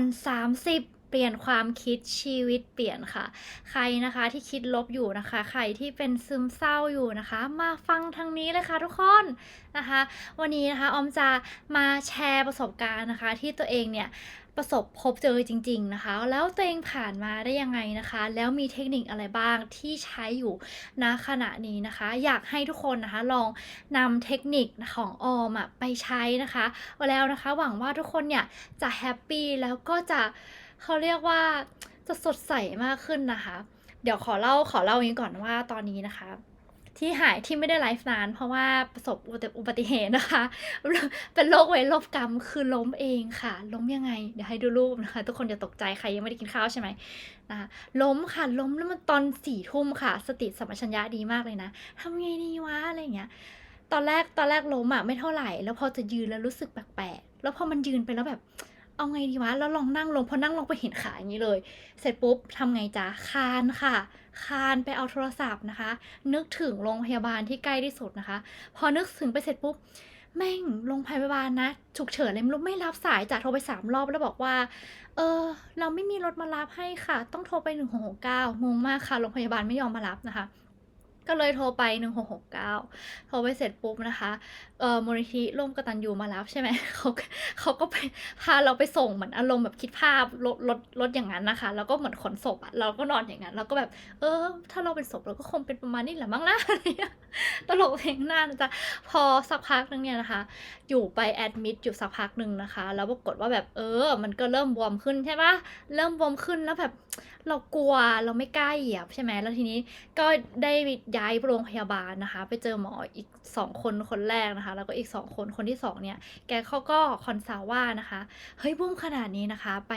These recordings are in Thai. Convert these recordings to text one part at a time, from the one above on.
30 เปลี่ยนความคิดชีวิตเปลี่ยนค่ะ ใครนะคะที่คิดลบอยู่นะคะ ใครที่เป็นซึมเศร้าอยู่นะคะ มาฟังทางนี้เลยค่ะทุกคนนะคะ วันนี้นะคะออมจะมาแชร์ประสบการณ์นะคะ ที่ตัวเองเนี่ย ประสบพบเจอจริง ๆ นะคะ แล้วตัวเองผ่านมาได้ยังไงนะคะ แล้วมีเทคนิคอะไรบ้างที่ใช้อยู่ณขณะนี้นะคะ อยากให้ทุกคนนะคะลองนำเทคนิคของออมอะไปใช้นะคะแล้วนะคะหวังว่าทุกคนเนี่ยจะแฮปปี้แล้วก็จะเขาเรียกว่าจะสดใสมากขึ้นนะคะ เดี๋ยวขอเล่าขอเล่าอย่างนี้ก่อนว่าตอนนี้นะคะ ที่หายที่ไม่ได้ไลฟ์นาน เพราะว่าประสบอุบัติเหตุนะคะ เป็นโรคเวรโรคกรรมคือล้มเองค่ะ ล้มยังไง เดี๋ยวให้ดูรูปนะคะ ทุกคนอย่าตกใจใครยังไม่ได้กินข้าวใช่ไหมนะคะล้มค่ะ ล้มแล้วมันตอนสี่ทุ่มค่ะ สติสัมปชัญญะดีมากเลยนะทำไงดีวะอะไรอย่างเงี้ยตอนแรกตอนแรกล้มอะไม่เท่าไหร่ แล้วพอจะยืนแล้วรู้สึกแปลกๆแล้วพอมันยืนไปแล้วแบบเอาไงดีวะ แล้วลองนั่งลง พอนั่งลงไปเห็นขาอย่างนี้เลย เสร็จปุ๊บทำไงจ๊ะคานค่ะ คานไปเอาโทรศัพท์นะคะ นึกถึงโรงพยาบาลที่ใกล้ที่สุดนะคะ พอนึกถึงไปเสร็จปุ๊บแม่งโรงพยาบาลนะฉุกเฉินเลยไม่รู้ไม่รับสายจ้ะโทรไปสามรอบแล้วบอกว่า เออ เราไม่มีรถมารับให้ค่ะ ต้องโทรไปหนึ่งหกเก้างงมากค่ะโรงพยาบาลไม่ยอมมารับนะคะ ก็เลยโทรไป 1669 โทรไปเสร็จปุ๊บนะคะ เอ่อมูลนิธิร่วมกตัญญูมารับใช่ไหม เขาเขาก็ไปพาเราไปส่งเหมือนอารมณ์แบบคิดภาพรถรถรถอย่างนั้นนะคะ แล้วก็เหมือนขนศพอะเราก็นอนอย่างนั้นเราก็แบบ เออ ถ้าเราเป็นศพเราก็คงเป็นประมาณนี้แหละมั้งนะอะไรตลกเพลงหน้านะจ๊ะ พอสักพักนึงเนี่ยนะคะ อยู่ไปแอดมิดอยู่สักพักหนึ่งนะคะ แล้วปรากฏว่าแบบเออ มันก็เริ่มบวมขึ้นใช่ปะเริ่มบวมขึ้นแล้วแบบเรากลัวเราไม่กล้าเหยียบใช่ไหมแล้วทีนี้ก็ได้ย้ายโรงพยาบาลนะคะ ไปเจอหมออีกสองคนคนแรกนะคะ แล้วก็อีกสองคนคนที่สองเนี่ย แกเขาก็คอนซัลว่านะคะ เฮ้ยบุ้มขนาดนี้นะคะ ไป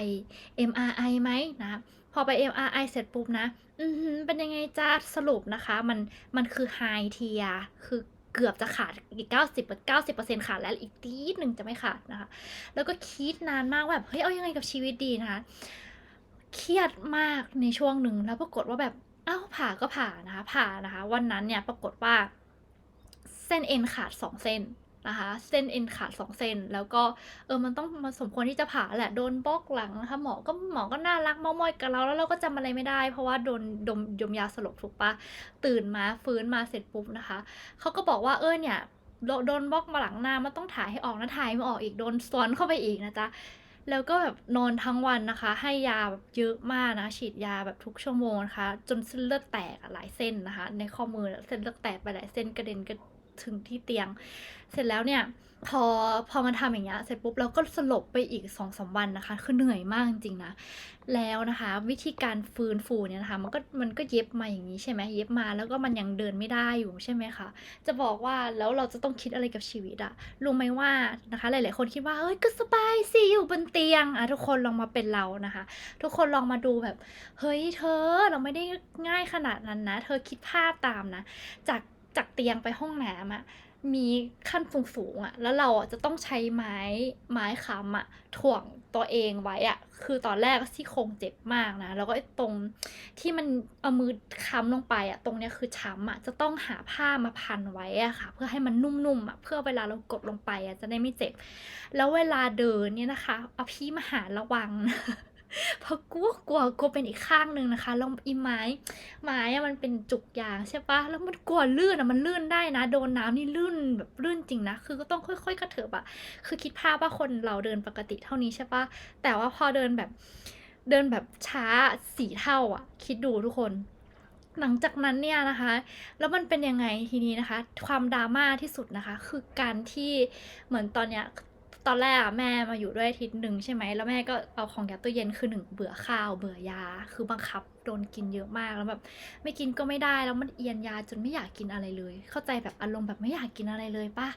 MRI ไหมนะ พอไป MRI เสร็จปุ๊บนะ อือเป็นยังไงจ้าสรุปนะคะ มัน มันคือไฮเทียคือเกือบจะขาดอีก 90 90%ขาดแล้วอีกทีหนึ่งจะไม่ขาดนะคะ แล้วก็คิดนานมากแบบ เฮ้ย เอายังไงกับชีวิตดีนะคะ เครียดมากในช่วงหนึ่งแล้วปรากฏว่าแบบ อ้าวผ่าก็ผ่านะคะ ผ่านะคะ วันนั้นเนี่ยปรากฏว่า เส้นเอ็นขาดสองเส้นนะคะ เส้นเอ็นขาดสองเส้น แล้วก็เออมันต้องมาสมควรที่จะผ่าแหละโดนบล็อกหลังนะคะหมอก็หมอก็น่ารักมอมอยกับเราแล้วเราก็จำอะไรไม่ได้ เพราะว่าโดนดมดมยาสลบถูกปะตื่นมาฟื้นมาเสร็จปุ๊บนะคะเขาก็บอกว่าเออเนี่ยโดโดนบล็อกมาหลังหน้ามันต้องถ่ายให้ออกนะถ่ายไม่ออกอีกโดนซ้อนเข้าไปอีกนะจ๊ะ แล้วก็แบบนอนทั้งวันนะคะ ให้ยาแบบเยอะมากนะ ฉีดยาแบบทุกชั่วโมงนะคะ จนเส้นเลือดแตกหลายเส้นนะคะ ในข้อมือเส้นเลือดแตกไปหลายเส้นกระเด็นกระ ถึงที่เตียง เสร็จแล้วเนี่ยพอพอมันทำอย่างเงี้ยเสร็จปุ๊บเราก็สลบไปอีกสองสามวันนะคะ คือเหนื่อยมากจริงๆนะแล้วนะคะ วิธีการฟื้นฟูเนี่ยนะคะมันก็มันก็เย็บมาอย่างนี้ใช่ไหมเย็บมาแล้วก็มันยังเดินไม่ได้อยู่ใช่ไหมคะจะบอกว่าแล้วเราจะต้องคิดอะไรกับชีวิตอะรู้ไหมว่านะคะหลายๆคนคิดว่าเอ้ยก็สบายสิอยู่บนเตียงอะทุกคนลองมาเป็นเรานะคะ ทุกคนลองมาดูแบบเฮ้ยเธอเราไม่ได้ง่ายขนาดนั้นนะ เธอคิดภาพตามนะ จาก จากเตียงไปห้องน้ำอะมีขั้นสูงๆอะแล้วเราจะต้องใช้ไม้ไม้ค้ำอะถ่วงตัวเองไว้อะคือตอนแรกซี่โครงเจ็บมากนะ แล้วก็ตรงที่มันเอามือค้ำลงไปอะตรงเนี้ยคือช้ำอะจะต้องหาผ้ามาพันไว้อะค่ะ เพื่อให้มันนุ่มๆอะเพื่อเวลาเรากดลงไปอะจะได้ไม่เจ็บ แล้วเวลาเดินเนี่ยนะคะเอาพี่มาหาระวังนะ เพราะกลัวกลัวกลัวเป็นอีกข้างหนึ่งนะคะแล้วอีไม้ไม้อะมันเป็นจุกยางใช่ปะแล้วมันกลัวลื่นอะมันลื่นได้นะ โดนน้ำนี่ลื่นแบบลื่นจริงนะ คือก็ต้องค่อยๆกระเถิบอะคือคิดภาพว่าคนเราเดินปกติเท่านี้ใช่ปะแต่ว่าพอเดินแบบเดินแบบช้าสี่เท่าอะคิดดูทุกคนหลังจากนั้นเนี่ยนะคะ แล้วมันเป็นยังไงทีนี้นะคะ ความดราม่าที่สุดนะคะ คือการที่เหมือนตอนเนี้ย ตอนแรกแม่มาอยู่ด้วยอาทิตย์หนึ่งใช่ไหมแล้วแม่ก็เอาของยัดตู้เย็นคือหนึ่งเบื่อข้าวเบื่อยา คือบังคับโดนกินเยอะมากแล้วแบบไม่กินก็ไม่ได้แล้วมันเอียนยาจนไม่อยากกินอะไรเลย เข้าใจแบบอารมณ์แบบไม่อยากกินอะไรเลยป่ะ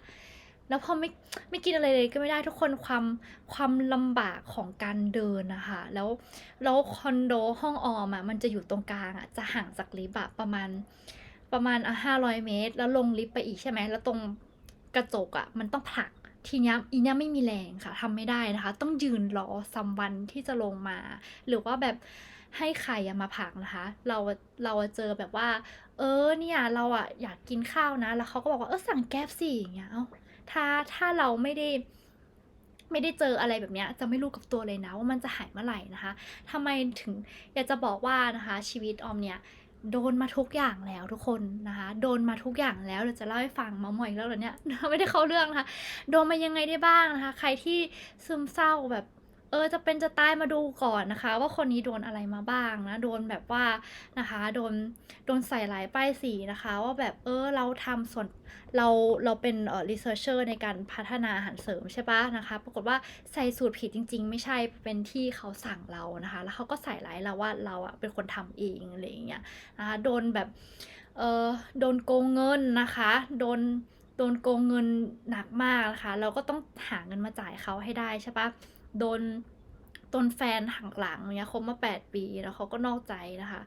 แล้วพอไม่ไม่กินอะไรเลยก็ไม่ได้ทุกคนความความลำบากของการเดินนะคะแล้วแล้วคอนโดห้องออมอะมันจะอยู่ตรงกลางอะจะห่างจากลิฟต์อะประมาณประมาณอะห้าร้อยเมตร แล้วลงลิฟต์ไปอีกใช่ไหมแล้วตรงกระจกอะมันต้องผลัก ทีเนี้ยอีเนี้ยไม่มีแรงค่ะทำไม่ได้นะคะ ต้องยืนรอซัมวันที่จะลงมา หรือว่าแบบให้ใครมาผักนะคะ เราเราเจอแบบว่า เออเนี่ยเราอะอยากกินข้าวนะ แล้วเขาก็บอกว่าเออสั่งแก๊บสิอย่างเงี้ยเอาถ้าถ้าเราไม่ได้ไม่ได้เจออะไรแบบเนี้ยจะไม่รู้กับตัวเลยนะว่ามันจะหายเมื่อไหร่นะคะทำไมถึงอยากจะบอกว่านะคะชีวิตออมเนี่ย โดนมาทุกอย่างแล้วทุกคนนะคะ โดนมาทุกอย่างแล้วเดี๋ยวจะเล่าให้ฟังมาหมอยอีกแล้วเหรอเนี่ยไม่ได้เข้าเรื่องนะคะ โดนมายังไงได้บ้างนะคะ ใครที่ซึมเศร้าแบบ เออจะเป็นจะตายมาดูก่อนนะคะ ว่าคนนี้โดนอะไรมาบ้างนะโดนแบบว่านะคะโดนโดนใส่หลายป้ายสีนะคะ ว่าแบบเออเราทำส่วนเราเราเป็นเอ่อรีเสิร์ชเชอร์ในการพัฒนาอาหารเสริมใช่ปะนะคะ ปรากฏว่าใส่สูตรผิดจริง ๆ ไม่ใช่เป็นที่เขาสั่งเรานะคะ แล้วเขาก็ใส่ร้ายเราว่าเราอะเป็นคนทำเองอะไรอย่างเงี้ยนะคะโดนแบบเออโดนโกงเงินนะคะโดนโดนโกงเงินหนักมากนะคะ เราก็ต้องหาเงินมาจ่ายเขาให้ได้ใช่ปะ โดนตนแฟนหักหลังเนี่ยคบมา 8 ปีแล้วเขาก็นอกใจนะคะ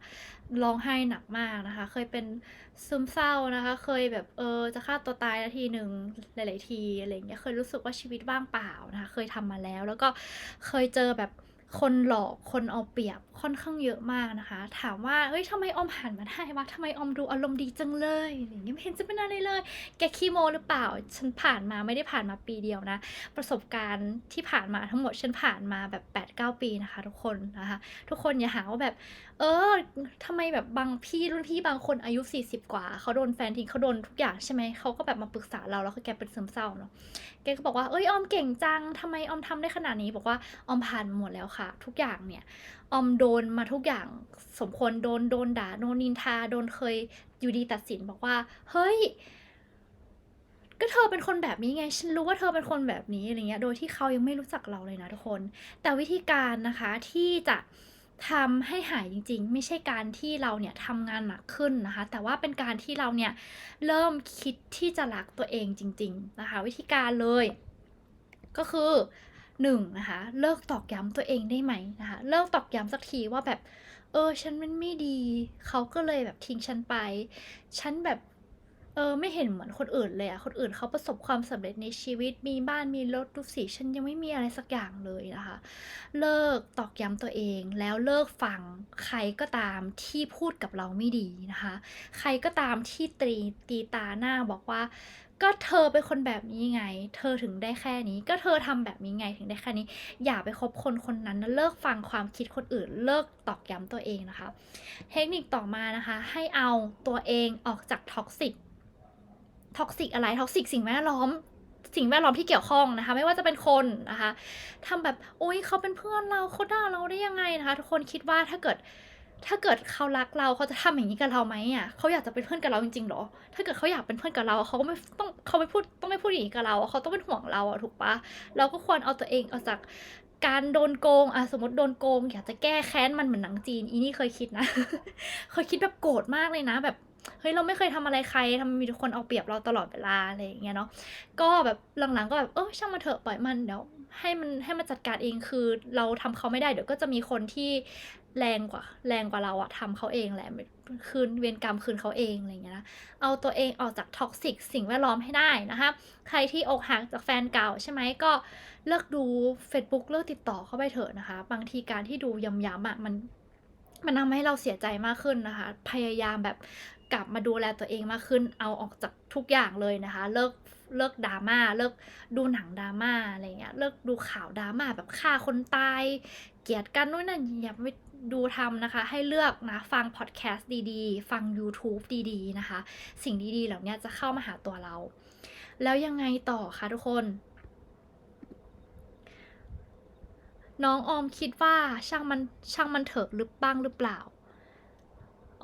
ร้องไห้หนักมากนะคะ เคยเป็นซึมเศร้านะคะ เคยแบบเออจะฆ่าตัวตายนาทีหนึ่งหลาย ๆ ทีอะไรเงี้ยเคยรู้สึกว่าชีวิตว่างเปล่านะคะ เคยทำมาแล้ว แล้วก็เคยเจอแบบ คนหลอกคนเอาเปรียบค่อนข้างเยอะมากนะคะ ถามว่าเฮ้ยทำไมออมหันมาได้วะทำไมออมดูอารมณ์ดีจังเลยอย่างเงี้ยไม่เห็นจะเป็นอะไรเลย แกขี้โมหรือเปล่า ฉันผ่านมาไม่ได้ผ่านมาปีเดียวนะ ประสบการณ์ที่ผ่านมาทั้งหมดฉันผ่านมาแบบ8ปดปีนะคะ ทุกคนนะคะ ทุกคนอย่าหาว่าแบบ เออทำไมแบบบางพี่รุ่นพี่บางคนอายุ 40 กว่า เขาโดนแฟนทิ้งเขาโดนทุกอย่างใช่ไหมเขาก็แบบมาปรึกษาเราแล้วคือแกเป็นซึมเศร้าเนาะแกก็บอกว่าเอ้ยออมเก่งจังทำไมออมทำได้ขนาดนี้ บอกว่าออมผ่านหมดแล้วค่ะ ทุกอย่างเนี่ยออมโดนมาทุกอย่างสมควรโดนโดนด่าโดนนินทาโดนเคยอยู่ดีตัดสินบอกว่า เฮ้ยก็เธอเป็นคนแบบนี้ไง ฉันรู้ว่าเธอเป็นคนแบบนี้อะไรเงี้ย โดยที่เขายังไม่รู้จักเราเลยนะทุกคน แต่วิธีการนะคะที่จะ ทำให้หายจริง ๆ ไม่ใช่การที่เราเนี่ยทำงานหนักขึ้นนะคะ แต่ว่าเป็นการที่เราเนี่ยเริ่มคิดที่จะรักตัวเองจริง ๆ นะคะ วิธีการเลย ก็คือหนึ่งนะคะเลิกตอกย้ำตัวเองได้ไหมนะคะเลิกตอกย้ำสักทีว่าแบบเออฉันมันไม่ดี เขาก็เลยแบบทิ้งฉันไป ฉันแบบ เออไม่เห็นเหมือนคนอื่นเลยอะคนอื่นเขาประสบความสำเร็จในชีวิตมีบ้านมีรถดูสิฉันยังไม่มีอะไรสักอย่างเลยนะคะ เลิกตอกย้ำตัวเองแล้วเลิกฟังใครก็ตามที่พูดกับเราไม่ดีนะคะ ใครก็ตามที่ตีตีตาหน้าบอกว่า ก็เธอเป็นคนแบบนี้ไง เธอถึงได้แค่นี้ ก็เธอทำแบบนี้ไงถึงได้แค่นี้ อย่าไปคบคนคนนั้นนะเลิกฟังความคิดคนอื่น เลิกตอกย้ำตัวเองนะคะ เทคนิคต่อมานะคะ ให้เอาตัวเองออกจากท็อกซิก ท็อกซิกอะไรท็อกซิกสิ่งแวดล้อมสิ่งแวดล้อมที่เกี่ยวข้องนะคะ ไม่ว่าจะเป็นคนนะคะทำแบบโอ๊ยเขาเป็นเพื่อนเราเขาด่าเราได้ยังไงนะคะ ทุกคนคิดว่าถ้าเกิด ถ้าเกิดเขารักเราเขาจะทำอย่างนี้กับเราไหมอะเขาอยากจะเป็นเพื่อนกับเราจริงๆหรอ ถ้าเกิดเขาอยากเป็นเพื่อนกับเราเขาก็ไม่ต้องเขาไม่พูดต้องไม่พูดอย่างนี้กับเราเขาต้องเป็นห่วงเราอะถูกปะเราก็ควรเอาตัวเองออกจากการโดนโกงอะสมมติโดนโกง อยากจะแก้แค้นมันเหมือนหนังจีน อีนี่เคยคิดนะ เคยคิดแบบโกรธมากเลยนะแบบ เฮ้ยเราไม่เคยทำอะไรใครทำมีทุกคนเอาเปรียบเราตลอดเวลาอะไรอย่างเงี้ยเนาะก็แบบหลังๆก็แบบเออช่างมันเถอะปล่อยมันเดี๋ยวให้มันให้มันจัดการเองคือเราทำเขาไม่ได้เดี๋ยวก็จะมีคนที่แรงกว่า แรงกว่าเราอะทำเขาเองแหละคืนเวรกรรมคืนเขาเองอะไรอย่างเงี้ยนะเอาตัวเองออกจากท็อกซิกสิ่งแวดล้อมให้ได้นะคะใครที่อกหักจากแฟนเก่าใช่ไหมก็เลิกดู Facebook เลิกติดต่อเข้าไปเถอะนะคะ บางทีการที่ดูย้ำๆอะมันมันทำให้เราเสียใจมากขึ้นนะคะ พยายามแบบ กลับมาดูแลตัวเองมากขึ้น เอาออกจากทุกอย่างเลยนะคะ เลิกเลิกดราม่าเลิกดูหนังดราม่าอะไรเงี้ยเลิกดูข่าวดราม่าแบบฆ่าคนตาย เกลียดกันนู่นนั่นอย่าไปดูทำนะคะ ให้เลือกนะฟังพอดแคสต์ดีๆ ฟัง YouTube ดีๆนะคะ สิ่งดีๆ เหล่านี้จะเข้ามาหาตัวเรา แล้วยังไงต่อคะทุกคน น้องออมคิดว่าช่างมันช่างมันเถอะหรือบ้างหรือเปล่า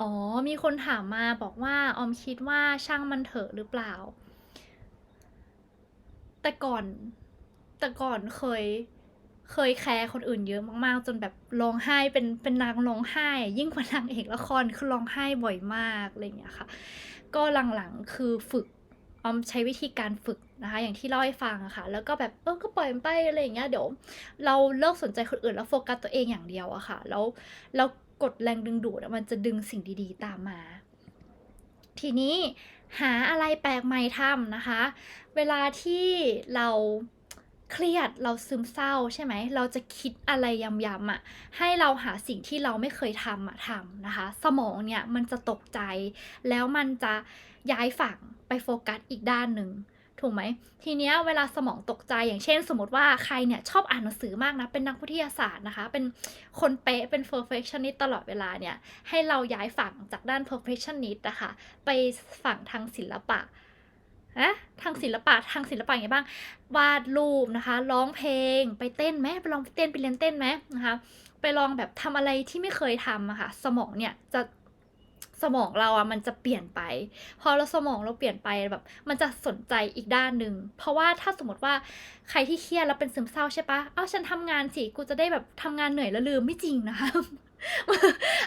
อ๋อ มีคนถามมาบอกว่าออมคิดว่าช่างมันเถอะหรือเปล่า แต่ก่อน แต่ก่อนเคย เคยแคร์คนอื่นเยอะมากๆ จนแบบร้องไห้เป็นเป็นนางร้องไห้ ยิ่งกว่านางเอกละครคือร้องไห้บ่อยมากอะไรอย่างเงี้ยค่ะ ก็หลังๆคือฝึกออมใช้วิธีการฝึกนะคะ อย่างที่เล่าให้ฟังอะค่ะ แล้วก็แบบเออก็ปล่อยมันไปอะไรอย่างเงี้ยเดี๋ยว เราเลิกสนใจคนอื่นแล้วโฟกัสตัวเองอย่างเดียวอะค่ะ แล้วแล้ว กดแรงดึงดูดมันจะดึงสิ่งดีๆ ตามมา ทีนี้หาอะไรแปลกใหม่ทำนะคะ เวลาที่เราเครียดเราซึมเศร้าใช่ไหม เราจะคิดอะไรย้ำๆอะให้เราหาสิ่งที่เราไม่เคยทำอะทำนะคะ สมองเนี่ยมันจะตกใจ แล้วมันจะย้ายฝั่งไปโฟกัสอีกด้านหนึ่ง ถูกไหมทีเนี้ยเวลาสมองตกใจอย่างเช่น สมมติว่าใครเนี่ยชอบอ่านหนังสือมากนะ เป็นนักวิทยาศาสตร์นะคะ เป็นคนเป๊ะเป็น perfectionist ตลอดเวลาเนี่ย ให้เราย้ายฝั่งจากด้าน perfectionist นะคะไปฝั่งทางศิลปะนะทางศิลปะทางศิลปะอย่างไรบ้าง วาดรูปนะคะ ร้องเพลง ไปเต้นไหมไปลองไปเต้นไปเรียนเต้นไหมนะคะ ไปลองแบบทำอะไรที่ไม่เคยทำอะค่ะ สมองเนี่ยจะ สมองเราอะมันจะเปลี่ยนไป พอเราสมองเราเปลี่ยนไปแบบ มันจะสนใจอีกด้านหนึ่งเพราะว่าถ้าสมมติว่าใครที่เครียดแล้วเป็นซึมเศร้าใช่ปะอ้าวฉันทำงานสิกูจะได้แบบทำงานเหนื่อยแล้วลืมไม่จริงนะคะ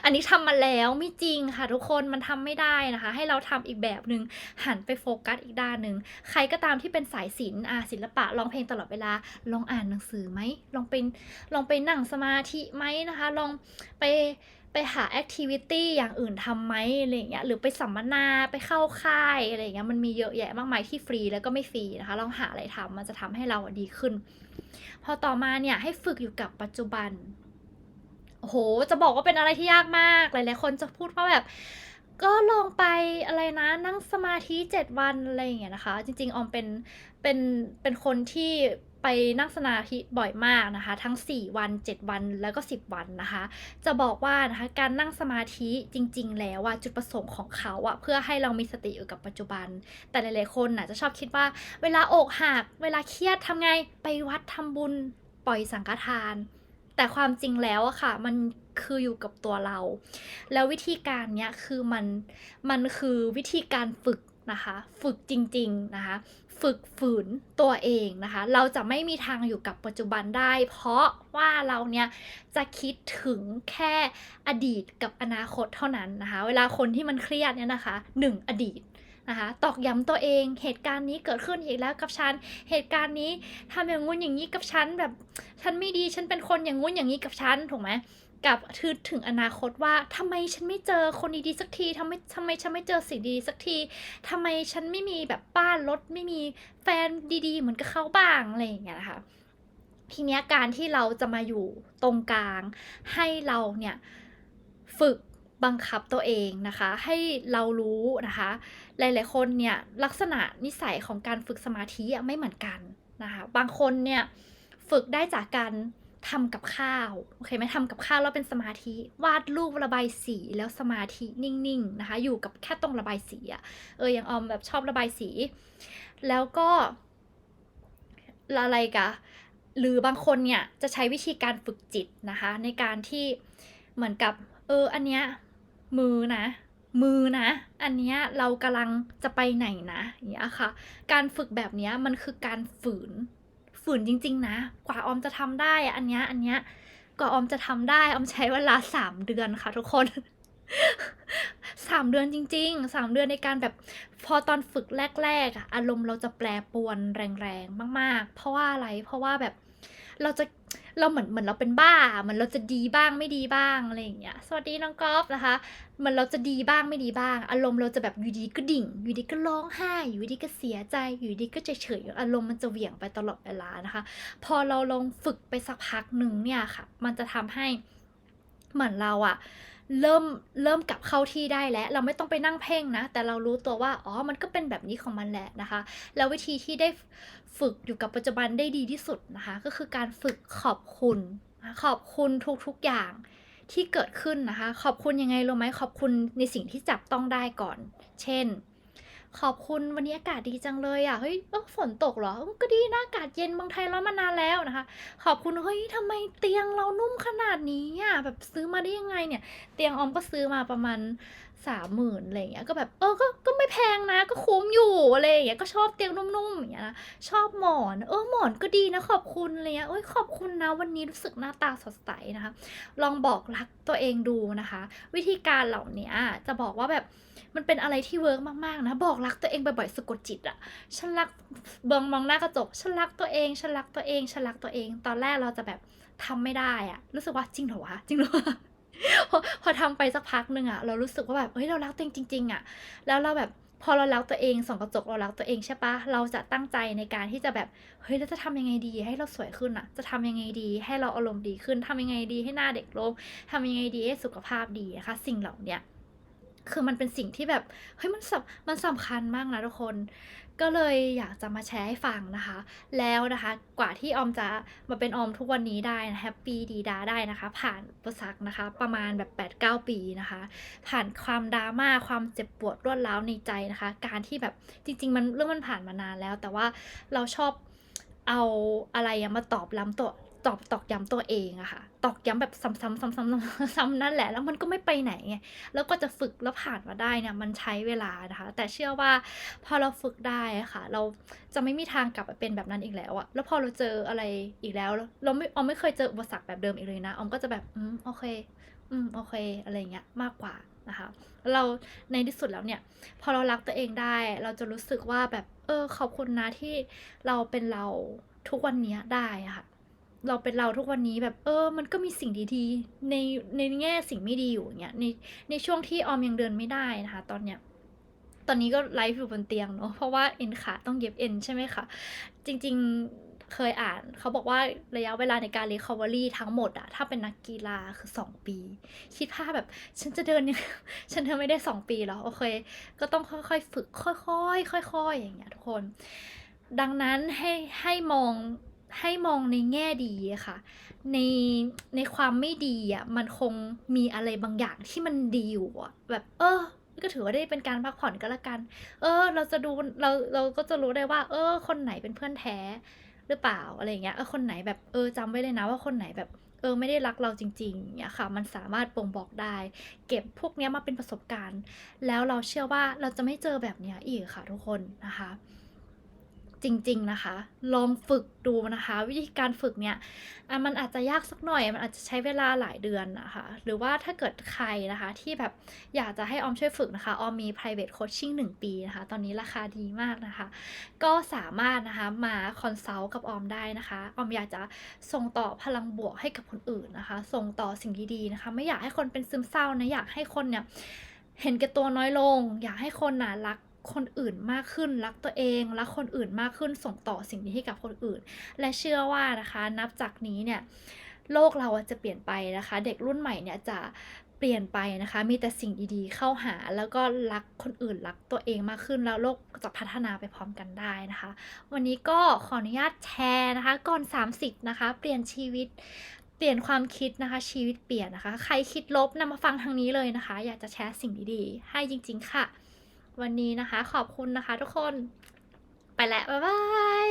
อันนี้ทำมาแล้วไม่จริงค่ะทุกคนมันทำไม่ได้นะคะ ให้เราทำอีกแบบหนึ่งหันไปโฟกัสอีกด้านหนึ่งใครก็ตามที่เป็นสายศิลป์อาศิลปะร้องเพลงตลอดเวลา ลองอ่านหนังสือไหมลองไปลองไปนั่งสมาธิไหมนะคะ ลองไป ไปหาแอคทิวิตี้อย่างอื่นทำไหมอะไรอย่างเงี้ยหรือไปสัมมนาไปเข้าค่ายอะไรอย่างเงี้ยมันมีเยอะแยะมากมายที่ฟรีแล้วก็ไม่ฟรีนะคะลองหาอะไรทำมันจะทำให้เราดีขึ้น พอต่อมาเนี่ยให้ฝึกอยู่กับปัจจุบันโอ้โฮจะบอกว่าเป็นอะไรที่ยากมากหลายๆคนจะพูดว่าแบบก็ลองไปอะไรนะนั่งสมาธิ 7 วันอะไรอย่างเงี้ยนะคะ จริงๆออมเป็นเป็นเป็นคนที่ ไปนั่งสมาธิบ่อยมากนะคะ ทั้ง 4 วัน 7 วันแล้วก็ 10 วันนะคะ จะบอกว่านะคะการนั่งสมาธิจริง ๆ แล้วอะจุดประสงค์ของเขาอะเพื่อให้เรามีสติอยู่กับปัจจุบัน แต่หลายๆคนน่ะจะชอบคิดว่า เวลาอกหักเวลาเครียดทำไงไปวัดทำบุญปล่อยสังฆทาน แต่ความจริงแล้วอะค่ะ มันคืออยู่กับตัวเรา แล้ววิธีการเนี้ยคือมันมันคือวิธีการฝึก นะคะ ฝึกจริงๆนะคะ ฝึกฝืนตัวเองนะคะ เราจะไม่มีทางอยู่กับปัจจุบันได้ เพราะว่าเราเนี่ยจะคิดถึงแค่อดีตกับอนาคตเท่านั้นนะคะ เวลาคนที่มันเครียดเนี่ยนะคะ 1 อดีตนะคะตอกย้ำตัวเองเหตุการณ์นี้เกิดขึ้นอีกแล้วกับฉัน เหตุการณ์นี้ทำอย่างงู้นอย่างงี้กับฉันแบบ ฉันไม่ดีฉันเป็นคนอย่างงู้นอย่างงี้กับฉันถูกไหม กับทึดถึงอนาคตว่าทำไมฉันไม่เจอคนดีๆสักทีทำไมทำไมฉันไม่เจอสิ่งดีๆสักทีทำไมฉันไม่มีแบบบ้านรถไม่มีแฟนดีๆ เหมือนกับเขาบ้างอะไรอย่างเงี้ยนะคะทีเนี้ยการที่เราจะมาอยู่ตรงกลาง ให้เราเนี่ยฝึกบังคับตัวเองนะคะ ให้เรารู้นะคะ หลายๆคนเนี่ยลักษณะนิสัยของการฝึกสมาธิไม่เหมือนกันนะคะ บางคนเนี่ยฝึกได้จากการ ทำกับข้าวโอเคไหมทำกับข้าวแล้วเป็นสมาธิ วาดรูประบายสีแล้วสมาธินิ่งๆนะคะ อยู่กับแค่ตรงระบายสีอะเอออย่างออมแบบชอบระบายสี แล้วก็อะไรกะหรือบางคนเนี่ยจะใช้วิธีการฝึกจิตนะคะ ในการที่เหมือนกับเอออันเนี้ยมือนะ มือนะ อันเนี้ยเรากำลังจะไปไหนนะอย่างเงี้ยค่ะ การฝึกแบบเนี้ยมันคือการฝืน ฝืนจริง ๆ นะ กว่าออมจะทำได้อันเนี้ยอันเนี้ยกว่าออมจะทำได้ออมใช้เวลาสามเดือนค่ะทุกคนสามเดือนจริงๆสามเดือนในการแบบพอตอนฝึกแรกๆอารมณ์เราจะแปรปวนแรงๆ มาก ๆ เพราะว่าอะไร เพราะว่าแบบเราจะ เราเหมือนเหมือนเราเป็นบ้าเหมือนเราจะดีบ้างไม่ดีบ้างอะไรอย่างเงี้ย สวัสดีน้องกอล์ฟนะคะเหมือนเราจะดีบ้างไม่ดีบ้าง อารมณ์เราจะแบบอยู่ดีก็ดิ่ง อยู่ดีก็ร้องไห้ อยู่ดีก็เสียใจ อยู่ดีก็เฉยๆอารมณ์มันจะเหวี่ยงไปตลอดเวลานะคะ พอเราลองฝึกไปสักพักหนึ่งเนี่ยค่ะ มันจะทำให้เหมือนเราอะเริ่มเริ่มกลับเข้าที่ได้แล้ว เราไม่ต้องไปนั่งเพ่งนะ แต่เรารู้ตัวว่า อ๋อ มันก็เป็นแบบนี้ของมันแหละนะคะ แล้ววิธีที่ได้ ฝึกอยู่กับปัจจุบันได้ดีที่สุดนะคะ ก็คือการฝึกขอบคุณ ขอบคุณทุกๆอย่างที่เกิดขึ้นนะคะ ขอบคุณยังไงรู้ไหมขอบคุณในสิ่งที่จับต้องได้ก่อน เช่น ขอบคุณวันนี้อากาศดีจังเลยอะเฮ้ยเออฝนตกเหรอก็ดีนะอากาศเย็นเมืองไทยร้อนมานานแล้วนะคะ ขอบคุณเฮ้ยทำไมเตียงเรานุ่มขนาดนี้อะแบบซื้อมาได้ยังไงเนี่ย เตียงออมก็ซื้อมาประมาณ 30,000อะไรเงี้ยก็แบบเออก็ก็ไม่แพงนะ ก็คุ้มอยู่อะไรเงี้ยก็ชอบเตียงนุ่มๆอย่างเงี้ยนะชอบหมอน เออหมอนก็ดีนะขอบคุณอะไรเงี้ยเฮ้ยขอบคุณนะวันนี้รู้สึกหน้าตาสดใสนะคะ ลองบอกรักตัวเองดูนะคะ วิธีการเหล่านี้จะบอกว่าแบบมันเป็นอะไรที่เวิร์กมากๆนะบอกรักตัวเองบ่อยๆสะกดจิตอะฉันรักเบิงมองหน้ากระจกฉันรักตัวเองฉันรักตัวเองฉันรักตัวเอง ตอนแรกเราจะแบบทำไม่ได้อะรู้สึกว่าจริงเหรอวะจริงเหรอวะ พอพอทำไปสักพักหนึ่งอะเรารู้สึกว่าแบบเฮ้ยเรารักตัวเองจริงๆอะแล้วเราแบบพอเรารักตัวเองส่องกระจกเรารักตัวเองใช่ปะเราจะตั้งใจในการที่จะแบบเฮ้ยเราจะทำยังไงดีให้เราสวยขึ้นอะจะทำยังไงดี ให้เราอารมณ์ดีขึ้นทำยังไงดีให้หน้าเด็กลงทำยังไงดีให้สุขภาพดีนะคะ สิ่งเหล่าเนี้ย คือมันเป็นสิ่งที่แบบเฮ้ยมันสมันสำคัญมากนะทุกคน ก็เลยอยากจะมาแชร์ให้ฟังนะคะ แล้วนะคะกว่าที่ออมจะมาเป็นออมทุกวันนี้ได้นะแฮปปี้ดีดาได้นะคะ ผ่านประสักนะคะ ประมาณแบบ 8-9 ปีนะคะ ผ่านความดราม่าความเจ็บปวดรวดร้าวในใจนะคะ การที่แบบจริง ๆ มันเรื่องมันผ่านมานานแล้ว แต่ว่าเราชอบเอาอะไรมาตอบย้ำตัว ตอบตอกย้ำตัวเองอะค่ะ ตอกย้ำแบบซ้ำๆซ้ำๆซ้ำๆนั่นแหละ แล้วมันก็ไม่ไปไหนไง แล้วก็จะฝึกแล้วผ่านมาได้เนี่ย มันใช้เวลานะคะ แต่เชื่อว่าพอเราฝึกได้อะค่ะ เราจะไม่มีทางกลับไปเป็นแบบนั้นอีกแล้วอะแล้วพอเราเจออะไรอีกแล้ว เราไม่ออมไม่เคยเจออุปสรรคแบบเดิมอีกเลยนะ ออมก็จะแบบ อืม โอเค อืม โอเค อะไรเงี้ย มากกว่านะคะ เราในที่สุดแล้วเนี่ย พอเรารักตัวเองได้ เราจะรู้สึกว่าแบบ เออ ขอบคุณนะที่เราเป็นเราทุกวันนี้ได้ค่ะ เราเป็นเราทุกวันนี้แบบเออ มันก็มีสิ่งดีๆ ในในแง่สิ่งไม่ดีอยู่อย่างเงี้ยในในช่วงที่ออมยังเดินไม่ได้นะคะ ตอนเนี้ยตอนนี้ก็ไลฟ์อยู่บนเตียงเนาะเพราะว่าเอ็นขาต้องเย็บเอ็นใช่ไหมคะจริงๆเคยอ่านเขาบอกว่าระยะเวลาในการ recovery ทั้งหมดอะถ้าเป็นนักกีฬาคือ 2 ปี คิดภาพแบบ ฉันจะเดินยังฉันเดินไม่ได้ 2 ปีแล้วโอเค ก็ต้องค่อยๆ ฝึกค่อยๆค่อยๆอย่างเงี้ยทุกคน ดังนั้นให้ให้มอง ให้มองในแง่ดีค่ะ ในในความไม่ดีอะมันคงมีอะไรบางอย่างที่มันดีอยู่อะแบบเออก็ถือว่าได้เป็นการพักผ่อนก็แล้วกัน เออ เราจะดูเราเราก็จะรู้ได้ว่า เออ คนไหนเป็นเพื่อนแท้หรือเปล่าอะไรอย่างเงี้ยเออคนไหนแบบเออจำไว้เลยนะว่าคนไหนแบบเออไม่ได้รักเราจริงๆอย่างเงี้ยค่ะ มันสามารถบ่งบอกได้ เก็บพวกเนี้ยมาเป็นประสบการณ์ แล้วเราเชื่อว่าเราจะไม่เจอแบบเนี้ยอีกค่ะทุกคนนะคะ จริง ๆนะคะ ลองฝึกดูนะคะ วิธีการฝึกเนี่ยอะมันอาจจะยากสักหน่อย มันอาจจะใช้เวลาหลายเดือนนะคะหรือว่าถ้าเกิดใครนะคะที่แบบอยากจะให้ออมช่วยฝึกนะคะออมมี private coaching 1 ปีนะคะ ตอนนี้ราคาดีมากนะคะ ก็สามารถนะคะมาคอนซัลท์กับออมได้นะคะออมอยากจะส่งต่อพลังบวกให้กับคนอื่นนะคะ ส่งต่อสิ่งดีๆนะคะ ไม่อยากให้คนเป็นซึมเศร้านะอยากให้คนเนี่ยเห็นแก่ตัวน้อยลง อยากให้คนน่ะรัก คนอื่นมากขึ้น รักตัวเองรักคนอื่นมากขึ้นส่งต่อสิ่งนี้ให้กับคนอื่น และเชื่อว่านะคะนับจากนี้เนี่ยโลกเราจะเปลี่ยนไปนะคะ เด็กรุ่นใหม่เนี่ยจะเปลี่ยนไปนะคะ มีแต่สิ่งดีๆ เข้าหาแล้วก็รักคนอื่นรักตัวเองมากขึ้นแล้วโลกจะพัฒนาไปพร้อมกันได้นะคะ วันนี้ก็ขออนุญาตแชร์นะคะ ก่อน 30 นะคะ เปลี่ยนชีวิตเปลี่ยนความคิดนะคะ ชีวิตเปลี่ยนนะคะ ใครคิดลบนำมาฟังทางนี้เลยนะคะ อยากจะแชร์สิ่งดีๆ ให้จริง ๆ ค่ะ วันนี้นะคะ ขอบคุณนะคะทุกคน ไปแล้ว บ๊ายบาย